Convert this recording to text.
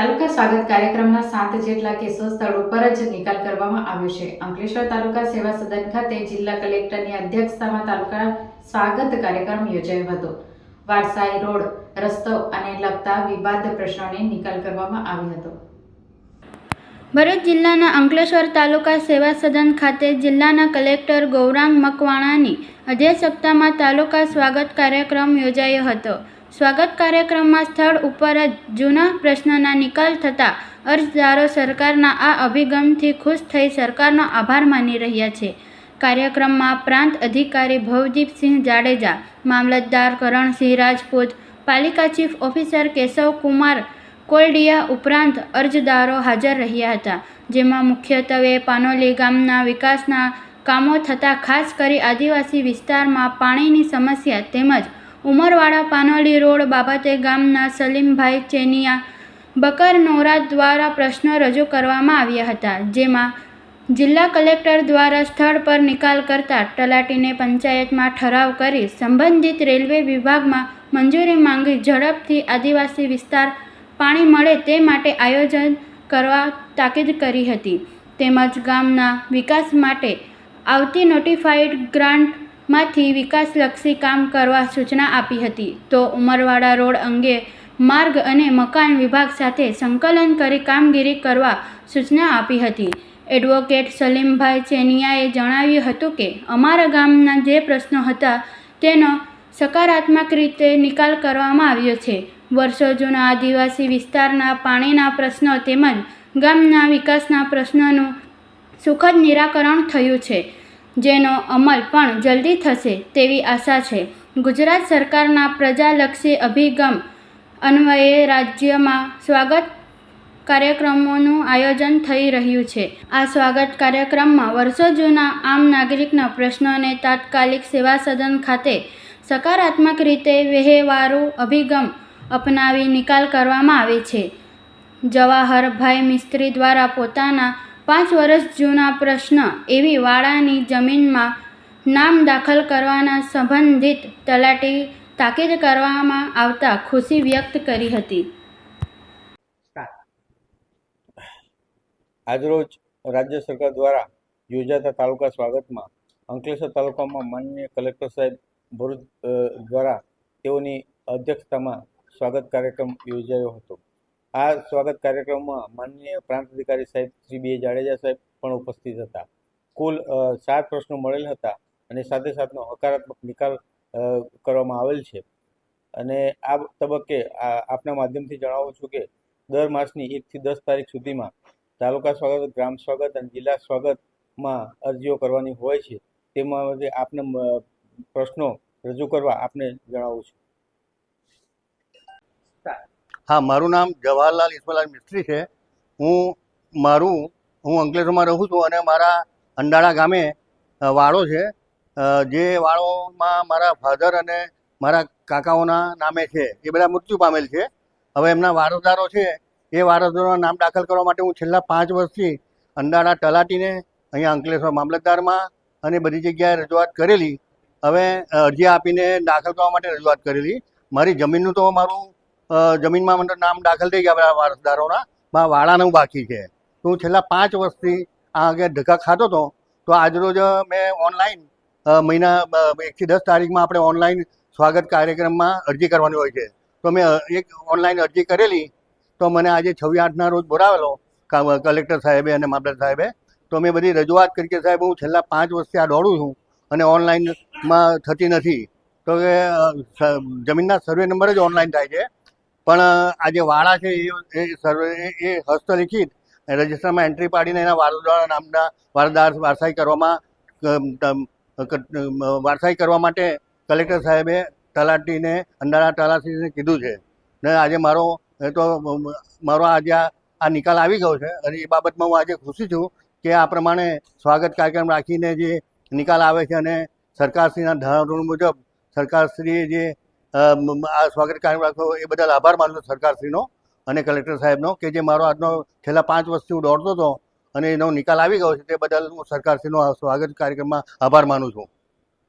તાલુકા સ્વાગત કાર્યક્રમના સાત જેટલા કેસો સ્થળ ઉપર જ નિકાલ કરવામાં આવ્યો છે. અંકલેશ્વર તાલુકા સેવા સદન ખાતે જિલ્લા કલેક્ટરની અધ્યક્ષતામાં તાલુકા સ્વાગત કાર્યક્રમ યોજાયો હતો. વારસાઈ રોડ, રસ્તો અને લગતા વિવાદ પ્રશ્નોને નિકાલ કરવામાં આવ્યો હતો. ભરૂચ જિલ્લાના અંકલેશ્વર તાલુકા સેવા સદન ખાતે જિલ્લાના કલેક્ટર ગૌરાંગ મકવાણાની અધ્યક્ષતામાં તાલુકા સ્વાગત કાર્યક્રમ યોજાયો હતો. સ્વાગત કાર્યક્રમમાં સ્થળ ઉપર જ જૂના પ્રશ્નોના નિકાલ થતાં અરજદારો સરકારના આ અભિગમથી ખુશ થઈ સરકારનો આભાર માની રહ્યા છે. કાર્યક્રમમાં પ્રાંત અધિકારી ભવદીપસિંહ જાડેજા, મામલતદાર કરણસિંહ રાજપૂત, પાલિકા ચીફ ઓફિસર કેશવ કુમાર કોલડિયા ઉપરાંત અરજદારો હાજર રહ્યા હતા, જેમાં મુખ્યત્વે પાનોલી ગામના વિકાસના કામો થતાં ખાસ કરી આદિવાસી વિસ્તારમાં પાણીની સમસ્યા તેમજ ઉમરવાડા પાનોલી રોડ બાબતે ગામના સલીમભાઈ ચેનિયા બકર નોરા દ્વારા પ્રશ્નો રજૂ કરવામાં આવ્યા હતા, જેમાં જિલ્લા કલેક્ટર દ્વારા સ્થળ પર નિકાલ કરતા તલાટીને પંચાયતમાં ઠરાવ કરી સંબંધિત રેલવે વિભાગમાં મંજૂરી માંગી ઝડપથી આદિવાસી વિસ્તાર પાણી મળે તે માટે આયોજન કરવા તાકીદ કરી હતી. તેમજ ગામના વિકાસ માટે આવતી નોટિફાઈડ ગ્રાન્ટમાંથી વિકાસલક્ષી કામ કરવા સૂચના આપી હતી. તો ઉમરવાડા રોડ અંગે માર્ગ અને મકાન વિભાગ સાથે સંકલન કરી કામગીરી કરવા સૂચના આપી હતી. એડવોકેટ સલીમભાઈ ચેનિયાએ જણાવ્યું હતું કે, અમારા ગામના જે પ્રશ્નો હતા તેનો સકારાત્મક રીતે નિકાલ કરવામાં આવ્યો છે. વર્ષો જૂના આદિવાસી વિસ્તારના પાણીના પ્રશ્નો તેમજ ગામના વિકાસના પ્રશ્નોનું સુખદ નિરાકરણ થયું છે. જેનો અમલ પણ જલ્દી થશે તેવી આશા છે. ગુજરાત સરકારના પ્રજાલક્ષી અભિગમ અન્વયે રાજ્યમાં સ્વાગત કાર્યક્રમોનું આયોજન થઈ રહ્યું છે. આ સ્વાગત કાર્યક્રમમાં વર્ષો જૂના આમ નાગરિકના પ્રશ્નોને તાત્કાલિક સેવા સદન ખાતે સકારાત્મક રીતે વહેવારો અભિગમ અપનાવી નિકાલ કરવામાં આવે છે. જવાહરભાઈ મિસ્ત્રી દ્વારા પોતાના પાંચ વર્ષ જૂના પ્રશ્ન એવી વાડાની જમીનમાં નામ દાખલ કરવાના સંબંધિત તલાટી તાકીદ કરવામાં આવતા ખુશી વ્યક્ત કરી હતી. આજરોજ રાજ્ય સરકાર દ્વારા યોજાતા તાલુકા સ્વાગતમાં અંકલેશ્વર તાલુકામાં માનનીય કલેક્ટર સાહેબ ભરૂચ દ્વારા તેઓની અધ્યક્ષતામાં સ્વાગત કાર્યક્રમ યોજાયો હતો. આ સ્વાગત કાર્યક્રમમાં માનનીય પ્રાંત અધિકારી સાહેબ શ્રી બી જાડેજા સાહેબ પણ ઉપસ્થિત હતા. કુલ સાત પ્રશ્નો મળેલ હતા અને સાથે સાથનો હકારાત્મક નિકાલ કરવામાં આવેલ છે. અને આ તબક્કે આપના માધ્યમથી જણાવું છું કે દર માસની એકથી દસ તારીખ સુધીમાં તાલુકા સ્વાગત, ગ્રામ સ્વાગત અને જિલ્લા સ્વાગતમાં અરજીઓ કરવાની હોય છે. તેમાં આપને પ્રશ્નો રજૂ કરવા આપને જણાવું છું. હા, મારું નામ જવાહરલાલ ઈશ્વરલાલ મિસ્ત્રી છે. હું મારું, હું અંકલેશ્વરમાં રહું છું અને મારા અંડાળા ગામે વાળો છે. જે વાળોમાં મારા ફાધર અને મારા કાકાઓના નામે છે. એ બધા મૃત્યુ પામેલ છે. હવે એમના વારસદારો છે. એ વારસદારોના નામ દાખલ કરવા માટે હું છેલ્લા પાંચ વર્ષથી અંડાળા તલાટીને અહીંયા અંકલેશ્વર મામલતદારમાં અને બધી જગ્યાએ રજૂઆત કરેલી. હવે અરજી આપીને દાખલ કરવા માટે રજૂઆત કરેલી. મારી જમીનનું તો મારું જમીનમાં મને નામ દાખલ થઈ ગયા બધા વારસદારોના, બા વાડાનું બાકી છે. તો હું છેલ્લા પાંચ વર્ષથી આ આગળ ધક્કા ખાતો હતો તો આજરોજ મેં ઓનલાઈન મહિના એકથી દસ તારીખમાં આપણે ઓનલાઈન સ્વાગત કાર્યક્રમમાં અરજી કરવાની હોય છે. તો મેં એક ઓનલાઈન અરજી કરેલી, તો મને આજે છવ્વી આઠના રોજ બોલાવેલો કલેક્ટર સાહેબે અને મામલતદાર સાહેબે. તો મેં બધી રજૂઆત કરી કે સાહેબ, હું છેલ્લા પાંચ વર્ષથી આ દોડું છું અને ઓનલાઈનમાં થતી નથી. તો કે જમીનના સર્વે નંબર જ ઓનલાઈન થાય છે. પણ આ જે વાળા છે, એ સર્વે, એ- હસ્તલિખિત રજિસ્ટરમાં એન્ટ્રી પાડીને એના વારસદાર નામના વારદાર વારસાઈ કરવામાં વારસાઈ કરવા માટે કલેક્ટર સાહેબે તલાટીને અંડાળા તલાટીને કીધું છે. ને આજે મારો, એ તો મારો આજે આ નિકાલ આવી ગયો છે અને એ બાબતમાં હું આજે ખુશી છું કે આ પ્રમાણે સ્વાગત કાર્યક્રમ રાખીને જે નિકાલ આવે છે અને સરકારશ્રીના ધોરણ મુજબ સરકારશ્રીએ જે આ સ્વાગત કાર્યક્રમ રાખ્યો એ બદલ આભાર માનું સરકારશ્રીનો અને કલેક્ટર સાહેબનો કે જે મારો આજનો છેલ્લા પાંચ વર્ષથી હું દોડતો હતો અને એનો નિકાલ આવી ગયો છે તે બદલ હું સરકારશ્રીનો સ્વાગત કાર્યક્રમમાં આભાર માનું છું.